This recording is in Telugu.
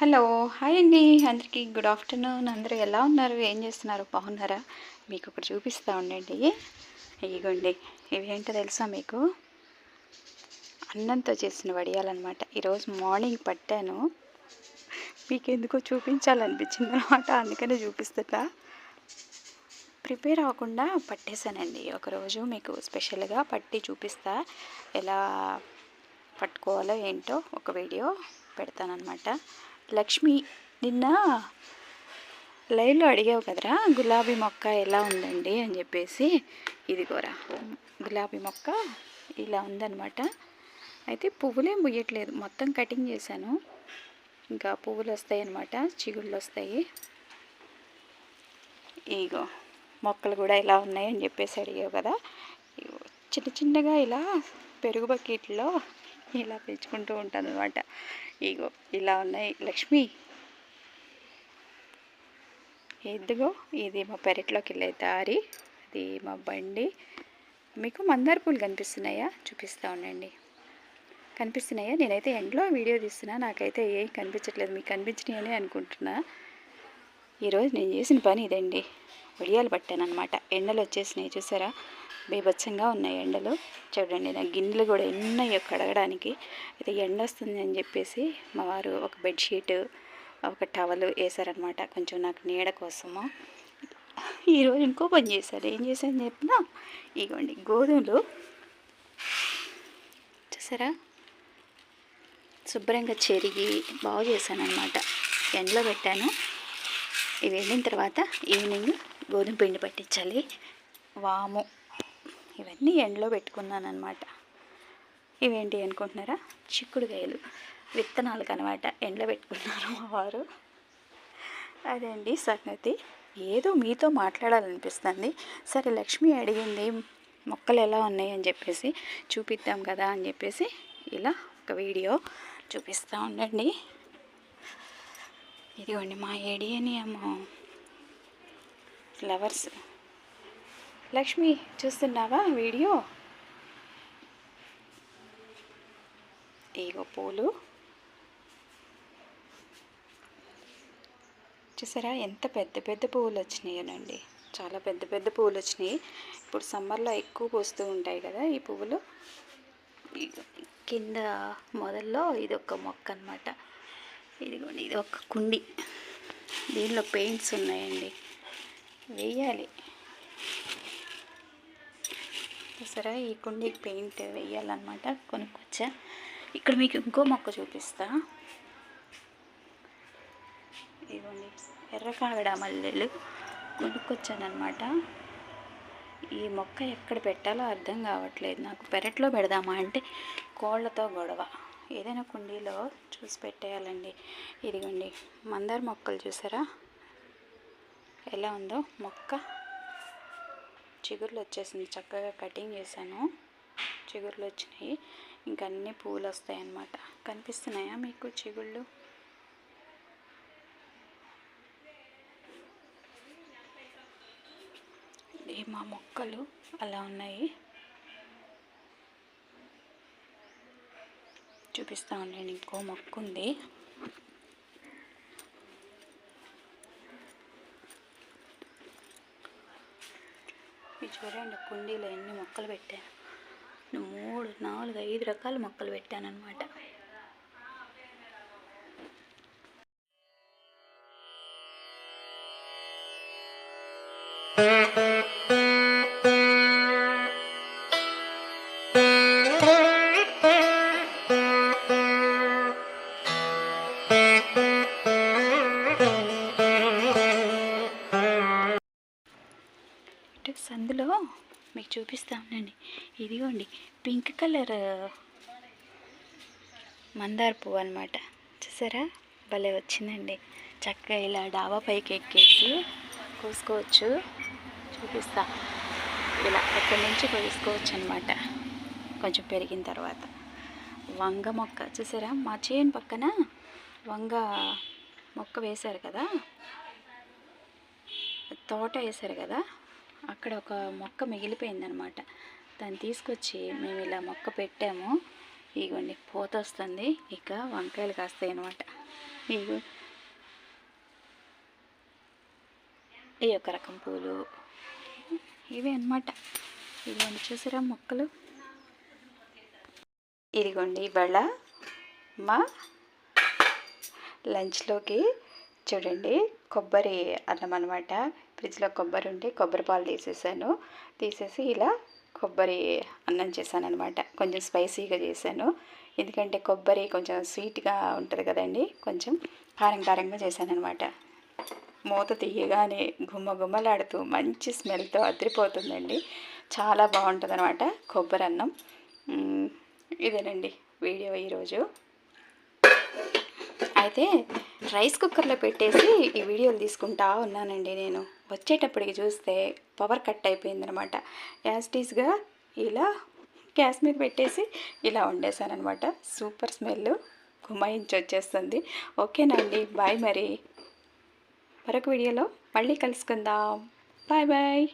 హలో హాయ్ అండి. అందరికీ గుడ్ ఆఫ్టర్నూన్. అందరూ ఎలా ఉన్నారు? ఏం చేస్తున్నారు? బాగున్నారా? మీకు ఒకటి చూపిస్తూ ఉండండి. ఇగోండి. ఇవేంటో తెలుసా మీకు? అన్నంతో చేసిన వడియాలన్నమాట. ఈరోజు మార్నింగ్ పట్టాను. మీకు ఎందుకో చూపించాలనిపించింది అనమాట అందుకనే చూపిస్తున్నా. ప్రిపేర్ అవ్వకుండా పట్టేశానండి. ఒకరోజు మీకు స్పెషల్గా పట్టి చూపిస్తా. ఎలా పట్టుకోవాలో ఏంటో ఒక వీడియో పెడతానమాట లక్ష్మి నిన్న లైవ్లో అడిగావు కదరా గులాబీ మొక్క ఎలా ఉందండి అని చెప్పేసి. ఇదిగోరా గులాబీ మొక్క ఇలా ఉందనమాట అయితే పువ్వులేం పుయ్యట్లేదు మొత్తం కటింగ్ చేశాను. ఇంకా పువ్వులు వస్తాయి అనమాట చిగుళ్ళు వస్తాయి. ఇగో మొక్కలు కూడా ఎలా ఉన్నాయి అని చెప్పేసి అడిగావు కదా. ఇగో చిన్న చిన్నగా ఇలా పెరుగు బకెట్లో ఇలా పెంచుకుంటూ ఉంటాను అనమాట ఇగో ఇలా ఉన్నాయి. లక్ష్మి. ఇదిగో ఇది మా పెరట్లోకి వెళ్ళే దారి. ఇది మా బండి. మీకు మందార పూలు కనిపిస్తున్నాయా? చూపిస్తూ ఉండండి. కనిపిస్తున్నాయా? నేనైతే ఎండ్లో వీడియో తీస్తున్నా. నాకైతే ఏం కనిపించట్లేదు. మీకు కనిపించినాయని అనుకుంటున్నా. ఈరోజు నేను చేసిన పని ఇదండి. వడియాలు పట్టాను అనమాట ఎండలు వచ్చేసినాయి చూసారా? బీభత్సంగా ఉన్నాయి ఎండలు. చూడండి నా గిన్నెలు కూడా ఎన్నయ్యో కడగడానికి. అయితే ఎండ వస్తుంది అని చెప్పేసి మా వారు ఒక బెడ్షీట్ ఒక టవల్ వేసారనమాట కొంచెం నాకు నీడ కోసము. ఈరోజు ఇంకో పని చేశారు. ఏం చేశారని చెప్పిన ఇగోండి గోధుమలు. చూసారా? శుభ్రంగా చెరిగి బాగు చేశాను అనమాట ఎండలో పెట్టాను. ఇవి వెళ్ళిన తర్వాత ఈవినింగ్ గోధుమ పిండి పట్టించాలి. వాము. ఇవన్నీ ఎండలో పెట్టుకున్నాను అనమాట ఇవేంటి అనుకుంటున్నారా? చిక్కుడుకాయలు. విత్తనాలు కనమాట ఎండలో పెట్టుకున్నారు మా వారు. అదండి సంగతి. ఏదో మీతో మాట్లాడాలనిపిస్తుంది. సరే లక్ష్మి అడిగింది మొక్కలు ఎలా ఉన్నాయి అని చెప్పేసి చూపిద్దాం కదా అని చెప్పేసి ఇలా ఒక వీడియో చూపిస్తూ ఉండండి. ఇదిగోండి మా ఏడియని ఏమో ఫ్లవర్స్. లక్ష్మి చూస్తున్నావా వీడియో? ఇగో పూలు. చూసారా ఎంత పెద్ద పెద్ద పువ్వులు వచ్చినాయనండి చాలా పెద్ద పెద్ద పువ్వులు వచ్చినాయి. ఇప్పుడు సమ్మర్లో ఎక్కువ పూస్తూ ఉంటాయి కదా ఈ పువ్వులు. కింద మొదల్లో ఇది ఒక మొక్క అనమాట ఇదిగోండి ఇది ఒక కుండి. దీనిలో పెయింట్స్ ఉన్నాయండి. వేయాలి. చూసారా ఈ కుండీకి పెయింట్ వేయాలన్నమాట కొనుక్కొచ్చా. ఇక్కడ మీకు ఇంకో మొక్క చూపిస్తా. ఇదిగోండి ఎర్రకాగడ మల్లెలు కొనుక్కొచ్చానమాట ఈ మొక్క ఎక్కడ పెట్టాలో అర్థం కావట్లేదు. నాకు పెరట్లో పెడదామా అంటే కోళ్ళతో గొడవ. ఏదైనా కుండీలో చూసి పెట్టేయాలండి. ఇదిగోండి మందార మొక్కలు చూసారా? ఎలా ఉందో మొక్క చిగుర్లు వచ్చేసింది. చక్కగా కటింగ్ చేశాను. చిగుర్లు వచ్చినాయి. ఇంకా అన్ని పూలు వస్తాయి అన్నమాట. కనిపిస్తున్నాయా మీకు చిగుళ్ళు? మా మొక్కలు అలా ఉన్నాయి. చూపిస్తా ఉండండి. ఇంకో మొక్క ఉంది ఇది చూడండి కుండీలో ఎన్ని మొక్కలు పెట్టాను మూడు నాలుగు ఐదు రకాల మొక్కలు పెట్టాను అనమాట సందులో చూపిస్తానండి ఇదిగోండి పింక్ కలర్ మందార పువ్వు అనమాట చూసారా? భలే వచ్చిందండి. చక్కగా ఇలా డాబా పైకి ఎక్కేసి కోసుకోవచ్చు. చూపిస్తా. ఇలా అక్కడి నుంచి కోసుకోవచ్చు అనమాట కొంచెం పెరిగిన తర్వాత. వంగ మొక్క. చూసారా? మా చేను పక్కన వంగ మొక్క వేశారు కదా? తోట వేశారు కదా? అక్కడ ఒక మొక్క మిగిలిపోయిందనమాట. దాన్ని తీసుకొచ్చి మేము ఇలా మొక్క పెట్టాము. ఇగోండి పూత వస్తుంది. ఇక వంకాయలు కాస్తాయి అనమాట ఇగో ఈ యొక్క రకం పూలు. ఇవి అనమాట ఇదిగోండి చూసారా మొక్కలు? ఇదిగోండి ఇవాళ మా లంచ్లోకి చూడండి. కొబ్బరి అన్నం అనమాట ఫ్రిడ్జ్లో కొబ్బరి ఉంటే కొబ్బరి పాలు తీసేసాను. తీసేసి ఇలా కొబ్బరి అన్నం చేశాను అనమాట కొంచెం స్పైసీగా చేశాను. ఎందుకంటే కొబ్బరి కొంచెం స్వీట్గా ఉంటుంది కదండి కొంచెం కారం కారంగా చేశాను అనమాట మూత తీయగానే గుమ్మ గుమ్మలాడుతూ మంచి స్మెల్తో అదిరిపోతుందండి. చాలా బాగుంటుంది అనమాట కొబ్బరి అన్నం. ఇదేనండి వీడియో ఈరోజు. అయితే రైస్ కుక్కర్లో పెట్టేసి ఈ వీడియోలు తీసుకుంటా ఉన్నానండి నేను. వచ్చేటప్పటికి చూస్తే పవర్ కట్ అయిపోయిందనమాట యాస్టీస్గా ఇలా గ్యాస్ మీద పెట్టేసి ఇలా వండేసాను అనమాట సూపర్ స్మెల్ గుమాయించి వచ్చేస్తుంది. ఓకేనండి బాయ్ మరి. మరొక వీడియోలో మళ్ళీ కలుసుకుందాం. Bye bye